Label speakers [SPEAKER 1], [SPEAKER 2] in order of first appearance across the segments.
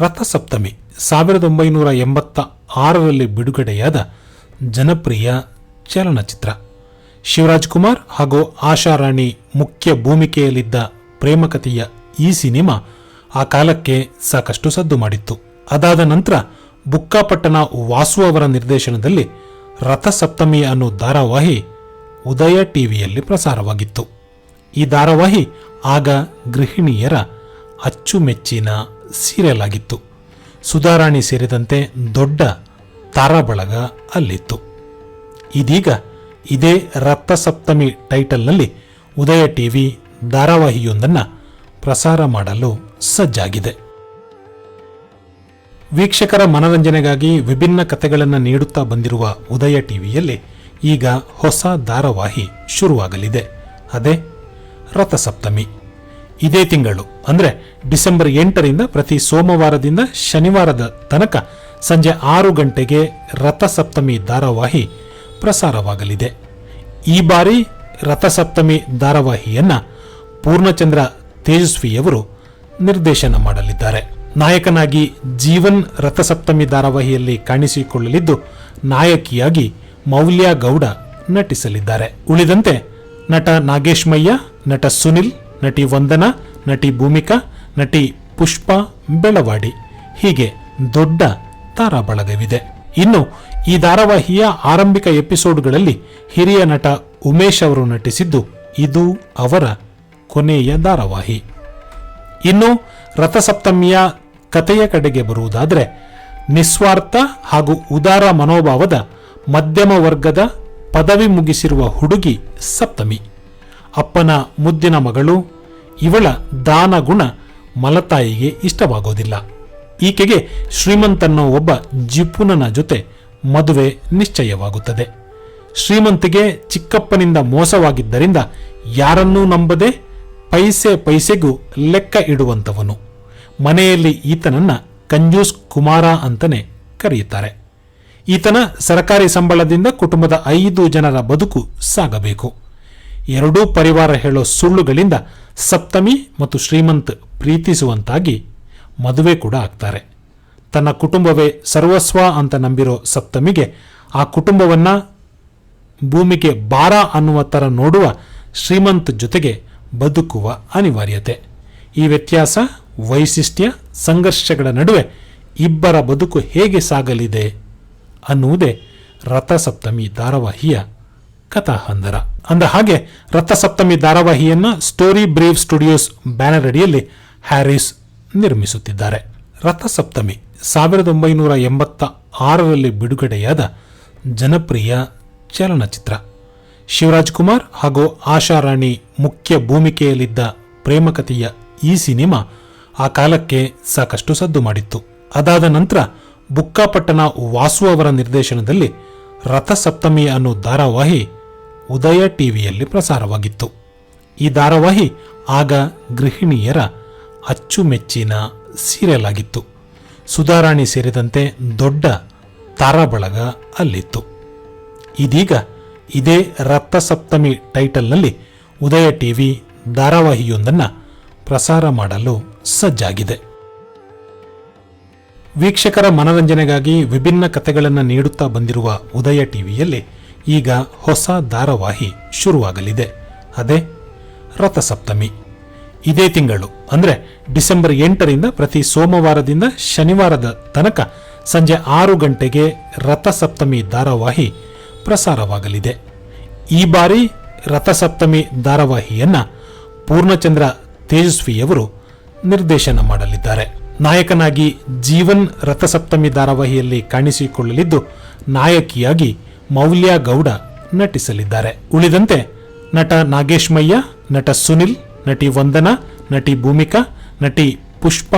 [SPEAKER 1] ರಥಸಪ್ತಮಿ ಸಾವಿರದ ಒಂಬೈನೂರ ಎಂಬತ್ತ ಆರರಲ್ಲಿ ಬಿಡುಗಡೆಯಾದ ಜನಪ್ರಿಯ ಚಲನಚಿತ್ರ. ಶಿವರಾಜ್ ಕುಮಾರ್ ಹಾಗೂ ಆಶಾರಾಣಿ ಮುಖ್ಯ ಭೂಮಿಕೆಯಲ್ಲಿದ್ದ ಪ್ರೇಮಕಥೆಯ ಈ ಸಿನಿಮಾ ಆ ಕಾಲಕ್ಕೆ ಸಾಕಷ್ಟು ಸದ್ದು ಮಾಡಿತ್ತು. ಅದಾದ ನಂತರ ಬುಕ್ಕಾಪಟ್ಟಣ ವಾಸು ಅವರ ನಿರ್ದೇಶನದಲ್ಲಿ ರಥಸಪ್ತಮಿ ಅನ್ನೋ ಧಾರಾವಾಹಿ ಉದಯ ಟಿವಿಯಲ್ಲಿ ಪ್ರಸಾರವಾಗಿತ್ತು. ಈ ಧಾರಾವಾಹಿ ಆಗ ಗೃಹಿಣಿಯರ ಅಚ್ಚುಮೆಚ್ಚಿನ ಸೀರಿಯಲ್ ಆಗಿತ್ತು ಸುಧಾರಾಣಿ ಸೇರಿದಂತೆ ದೊಡ್ಡ ತಾರಾಬಳಗ ಅಲ್ಲಿತ್ತು. ಇದೀಗ ಇದೇ ರಥಸಪ್ತಮಿ ಟೈಟಲ್ನಲ್ಲಿ ಉದಯ ಟಿವಿ ಧಾರಾವಾಹಿಯೊಂದನ್ನು ಪ್ರಸಾರ ಮಾಡಲು ಸಜ್ಜಾಗಿದೆ. ವೀಕ್ಷಕರ ಮನರಂಜನೆಗಾಗಿ ವಿಭಿನ್ನ ಕಥೆಗಳನ್ನು ನೀಡುತ್ತಾ ಬಂದಿರುವ ಉದಯ ಟಿವಿಯಲ್ಲಿ ಈಗ ಹೊಸ ಧಾರಾವಾಹಿ ಶುರುವಾಗಲಿದೆ. ಅದೇ ರಥಸಪ್ತಮಿ. ಇದೇ ತಿಂಗಳು, ಅಂದರೆ ಡಿಸೆಂಬರ್ ಎಂಟರಿಂದ ಪ್ರತಿ ಸೋಮವಾರದಿಂದ ಶನಿವಾರದ ತನಕ ಸಂಜೆ ಆರು ಗಂಟೆಗೆ ರಥಸಪ್ತಮಿ ಧಾರಾವಾಹಿ ಪ್ರಸಾರವಾಗಲಿದೆ. ಈ ಬಾರಿ ರಥಸಪ್ತಮಿ ಧಾರಾವಾಹಿಯನ್ನ ಪೂರ್ಣಚಂದ್ರ ತೇಜಸ್ವಿಯವರು ನಿರ್ದೇಶನ ಮಾಡಲಿದ್ದಾರೆ. ನಾಯಕನಾಗಿ ಜೀವನ್ ರಥಸಪ್ತಮಿ ಧಾರಾವಾಹಿಯಲ್ಲಿ ಕಾಣಿಸಿಕೊಳ್ಳಲಿದ್ದು, ನಾಯಕಿಯಾಗಿ ಮೌಲ್ಯ ಗೌಡ ನಟಿಸಲಿದ್ದಾರೆ. ಉಳಿದಂತೆ ನಟ ನಾಗೇಶ್ಮಯ್ಯ, ನಟ ಸುನಿಲ್ ನಟಿ ವಂದನಾ, ನಟಿ ಭೂಮಿಕಾ, ನಟಿ ಪುಷ್ಪ ಬೆಳವಾಡಿ. ಹೀಗೆ ದೊಡ್ಡ ತಾರಾ ಬಳಗವಿದೆ ಇನ್ನು ಈ ಧಾರಾವಾಹಿಯ ಆರಂಭಿಕ ಎಪಿಸೋಡ್ಗಳಲ್ಲಿ ಹಿರಿಯ ನಟ ಉಮೇಶ್ ಅವರು ನಟಿಸಿದ್ದು ಇದು ಅವರ ಕೊನೆಯ ಧಾರಾವಾಹಿ. ಇನ್ನು ರಥಸಪ್ತಮಿಯ ಕಥೆಯ ಕಡೆಗೆ ಬರುವುದಾದರೆ, ನಿಸ್ವಾರ್ಥ ಹಾಗೂ ಉದಾರ ಮನೋಭಾವದ ಮಧ್ಯಮ ವರ್ಗದ ಪದವಿ ಮುಗಿಸಿರುವ ಹುಡುಗಿ ಸಪ್ತಮಿ. ಅಪ್ಪನ ಮುದ್ದಿನ ಮಗಳು, ಇವಳ ದಾನ ಗುಣ ಮಲತಾಯಿಗೆ ಇಷ್ಟವಾಗೋದಿಲ್ಲ. ಈಕೆಗೆ ಶ್ರೀಮಂತನ್ನೋ ಒಬ್ಬ ಜಿಪುನನ ಜೊತೆ ಮದುವೆ ನಿಶ್ಚಯವಾಗುತ್ತದೆ. ಶ್ರೀಮಂತಿಗೆ ಚಿಕ್ಕಪ್ಪನಿಂದ ಮೋಸವಾಗಿದ್ದರಿಂದ ಯಾರನ್ನೂ ನಂಬದೆ ಪೈಸೆ ಪೈಸೆಗೂ ಲೆಕ್ಕ ಇಡುವಂಥವನು. ಮನೆಯಲ್ಲಿ ಈತನನ್ನ ಕಂಜೂಸ್ ಕುಮಾರ ಅಂತಲೇ ಕರೆಯುತ್ತಾರೆ. ಈತನ ಸರಕಾರಿ ಸಂಬಳದಿಂದ ಕುಟುಂಬದ ಐದು ಜನರ ಬದುಕು ಸಾಗಬೇಕು. ಎರಡೂ ಪರಿವಾರ ಹೇಳೋ ಸುಳ್ಳುಗಳಿಂದ ಸಪ್ತಮಿ ಮತ್ತು ಶ್ರೀಮಂತ್ ಪ್ರೀತಿಸುವಂತಾಗಿ ಮದುವೆ ಕೂಡ ಆಗ್ತಾರೆ. ತನ್ನ ಕುಟುಂಬವೇ ಸರ್ವಸ್ವ ಅಂತ ನಂಬಿರೋ ಸಪ್ತಮಿಗೆ ಆ ಕುಟುಂಬವನ್ನ ಭೂಮಿಗೆ ಬಾರ ಅನ್ನುವ ಥರ ನೋಡುವ ಶ್ರೀಮಂತ್ ಜೊತೆಗೆ ಬದುಕುವ ಅನಿವಾರ್ಯತೆ. ಈ ವ್ಯತ್ಯಾಸ ವೈಶಿಷ್ಟ್ಯ ಸಂಘರ್ಷಗಳ ನಡುವೆ ಇಬ್ಬರ ಬದುಕು ಹೇಗೆ ಸಾಗಲಿದೆ ಅನ್ನುವುದೇ ರಥಸಪ್ತಮಿ ಧಾರಾವಾಹಿಯ ಕಥಾಹಂದರ. ಅಂದ ಹಾಗೆ ರಥಸಪ್ತಮಿ ಧಾರಾವಾಹಿಯನ್ನ ಸ್ಟೋರಿ ಬ್ರೇವ್ ಸ್ಟುಡಿಯೋಸ್ ಬ್ಯಾನರ್ ಅಡಿಯಲ್ಲಿ ಹ್ಯಾರಿಸ್ ನಿರ್ಮಿಸುತ್ತಿದ್ದಾರೆ. ರಥಸಪ್ತಮಿ ಸಾವಿರದ ಒಂಬೈನೂರ ಎಂಬತ್ತ ಆರರಲ್ಲಿ ಬಿಡುಗಡೆಯಾದ ಜನಪ್ರಿಯ ಚಲನಚಿತ್ರ. ಶಿವರಾಜ್ ಕುಮಾರ್ ಹಾಗೂ ಆಶಾರಾಣಿ ಮುಖ್ಯ ಭೂಮಿಕೆಯಲ್ಲಿದ್ದ ಪ್ರೇಮಕಥೆಯ ಈ ಸಿನಿಮಾ ಆ ಕಾಲಕ್ಕೆ ಸಾಕಷ್ಟು ಸದ್ದು ಮಾಡಿತ್ತು. ಅದಾದ ನಂತರ ಬುಕ್ಕಾಪಟ್ಟಣ ವಾಸು ಅವರ ನಿರ್ದೇಶನದಲ್ಲಿ ರಥಸಪ್ತಮಿ ಅನ್ನೋ ಧಾರಾವಾಹಿ ಉದಯ ಟಿವಿಯಲ್ಲಿ ಪ್ರಸಾರವಾಗಿತ್ತು. ಈ ಧಾರಾವಾಹಿ ಆಗ ಗೃಹಿಣಿಯರ ಅಚ್ಚುಮೆಚ್ಚಿನ ಸೀರಿಯಲ್ ಆಗಿತ್ತು ಸುಧಾರಾಣಿ ಸೇರಿದಂತೆ ದೊಡ್ಡ ತಾರಾಬಳಗ ಅಲ್ಲಿತ್ತು. ಇದೀಗ ಇದೇ ರಥಸಪ್ತಮಿ ಟೈಟಲ್ನಲ್ಲಿ ಉದಯ ಟಿವಿ ಧಾರಾವಾಹಿಯೊಂದನ್ನು ಪ್ರಸಾರ ಮಾಡಲು ಸಜ್ಜಾಗಿದೆ. ವೀಕ್ಷಕರ ಮನರಂಜನೆಗಾಗಿ ವಿಭಿನ್ನ ಕಥೆಗಳನ್ನು ನೀಡುತ್ತಾ ಬಂದಿರುವ ಉದಯ ಟಿವಿಯಲ್ಲಿ ಈಗ ಹೊಸ ಧಾರಾವಾಹಿ ಶುರುವಾಗಲಿದೆ. ಅದೇ ರಥಸಪ್ತಮಿ. ಇದೇ ತಿಂಗಳು, ಅಂದರೆ ಡಿಸೆಂಬರ್ ಎಂಟರಿಂದ ಪ್ರತಿ ಸೋಮವಾರದಿಂದ ಶನಿವಾರದ ತನಕ ಸಂಜೆ ಆರು ಗಂಟೆಗೆ ರಥಸಪ್ತಮಿ ಧಾರಾವಾಹಿ ಪ್ರಸಾರವಾಗಲಿದೆ. ಈ ಬಾರಿ ರಥಸಪ್ತಮಿ ಧಾರಾವಾಹಿಯನ್ನು ಪೂರ್ಣಚಂದ್ರ ತೇಜಸ್ವಿಯವರು ನಿರ್ದೇಶನ ಮಾಡಲಿದ್ದಾರೆ. ನಾಯಕನಾಗಿ ಜೀವನ್ ರಥಸಪ್ತಮಿ ಧಾರಾವಾಹಿಯಲ್ಲಿ ಕಾಣಿಸಿಕೊಳ್ಳಲಿದ್ದು ನಾಯಕಿಯಾಗಿ ಮೌಲ್ಯ ಗೌಡ ನಟಿಸಲಿದ್ದಾರೆ. ಉಳಿದಂತೆ ನಟ ನಾಗೇಶ್ ಮಯ್ಯ ನಟ ಸುನಿಲ್, ನಟಿ ವಂದನಾ, ನಟಿ ಭೂಮಿಕಾ, ನಟಿ ಪುಷ್ಪ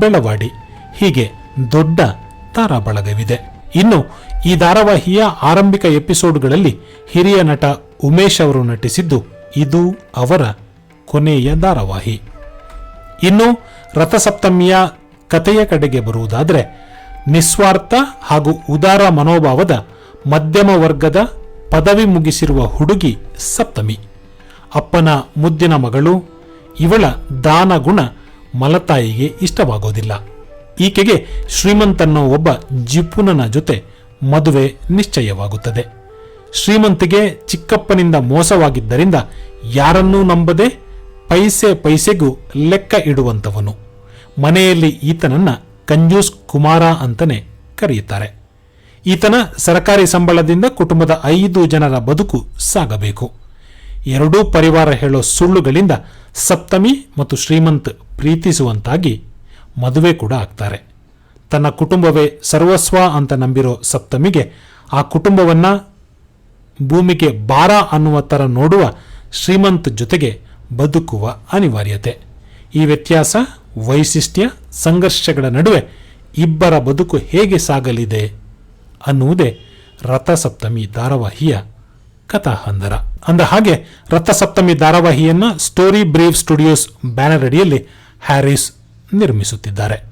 [SPEAKER 1] ಬೆಳವಾಡಿ. ಹೀಗೆ ದೊಡ್ಡ ತಾರಾಬಳಗವಿದೆ. ಇನ್ನು ಈ ಧಾರಾವಾಹಿಯ ಆರಂಭಿಕ ಎಪಿಸೋಡ್ಗಳಲ್ಲಿ ಹಿರಿಯ ನಟ ಉಮೇಶ್ ಅವರು ನಟಿಸಿದ್ದು ಇದು ಅವರ ಕೊನೆಯ ಧಾರಾವಾಹಿ. ಇನ್ನು ರಥಸಪ್ತಮಿಯ ಕಥೆಯ ಕಡೆಗೆ ಬರುವುದಾದರೆ ನಿಸ್ವಾರ್ಥ ಹಾಗೂ ಉದಾರ ಮನೋಭಾವದ ಮಧ್ಯಮ ವರ್ಗದ ಪದವಿ ಮುಗಿಸಿರುವ ಹುಡುಗಿ ಸಪ್ತಮಿ. ಅಪ್ಪನ ಮುದ್ದಿನ ಮಗಳು, ಇವಳ ದಾನ ಗುಣ ಮಲತಾಯಿಗೆ ಇಷ್ಟವಾಗೋದಿಲ್ಲ. ಈಕೆಗೆ ಶ್ರೀಮಂತನ್ನೋ ಒಬ್ಬ ಜಿಪುನನ ಜೊತೆ ಮದುವೆ ನಿಶ್ಚಯವಾಗುತ್ತದೆ. ಶ್ರೀಮಂತಿಗೆ ಚಿಕ್ಕಪ್ಪನಿಂದ ಮೋಸವಾಗಿದ್ದರಿಂದ ಯಾರನ್ನೂ ನಂಬದೆ ಪೈಸೆ ಪೈಸೆಗೂ ಲೆಕ್ಕ ಇಡುವಂಥವನು. ಮನೆಯಲ್ಲಿ ಈತನನ್ನ ಕಂಜೂಸ್ ಕುಮಾರ ಅಂತಲೇ ಕರೆಯುತ್ತಾರೆ. ಈತನ ಸರಕಾರಿ ಸಂಬಳದಿಂದ ಕುಟುಂಬದ ಐದು ಜನರ ಬದುಕು ಸಾಗಬೇಕು. ಎರಡೂ ಪರಿವಾರ ಹೇಳೋ ಸುಳ್ಳುಗಳಿಂದ ಸಪ್ತಮಿ ಮತ್ತು ಶ್ರೀಮಂತ್ ಪ್ರೀತಿಸುವಂತಾಗಿ ಮದುವೆ ಕೂಡ ಆಗ್ತಾರೆ. ತನ್ನ ಕುಟುಂಬವೇ ಸರ್ವಸ್ವ ಅಂತ ನಂಬಿರೋ ಸಪ್ತಮಿಗೆ ಆ ಕುಟುಂಬವನ್ನ ಭೂಮಿಗೆ ಬಾರ ಅನ್ನುವ ಥರ ನೋಡುವ ಶ್ರೀಮಂತ್ ಜೊತೆಗೆ ಬದುಕುವ ಅನಿವಾರ್ಯತೆ. ಈ ವ್ಯತ್ಯಾಸ ವೈಶಿಷ್ಟ್ಯ, ಸಂಘರ್ಷಗಳ ನಡುವೆ ಇಬ್ಬರ ಬದುಕು ಹೇಗೆ ಸಾಗಲಿದೆ ಅನ್ನುವುದೇ ರಥಸಪ್ತಮಿ ಧಾರಾವಾಹಿಯ ಕಥಾಹಂದರ. ಅಂದ ಹಾಗೆ ರಥಸಪ್ತಮಿ ಧಾರಾವಾಹಿಯನ್ನು ಸ್ಟೋರಿ ಬ್ರೇವ್ ಸ್ಟುಡಿಯೋಸ್ ಬ್ಯಾನರ್ ಅಡಿಯಲ್ಲಿ ಹ್ಯಾರಿಸ್ ನಿರ್ಮಿಸುತ್ತಿದ್ದಾರೆ.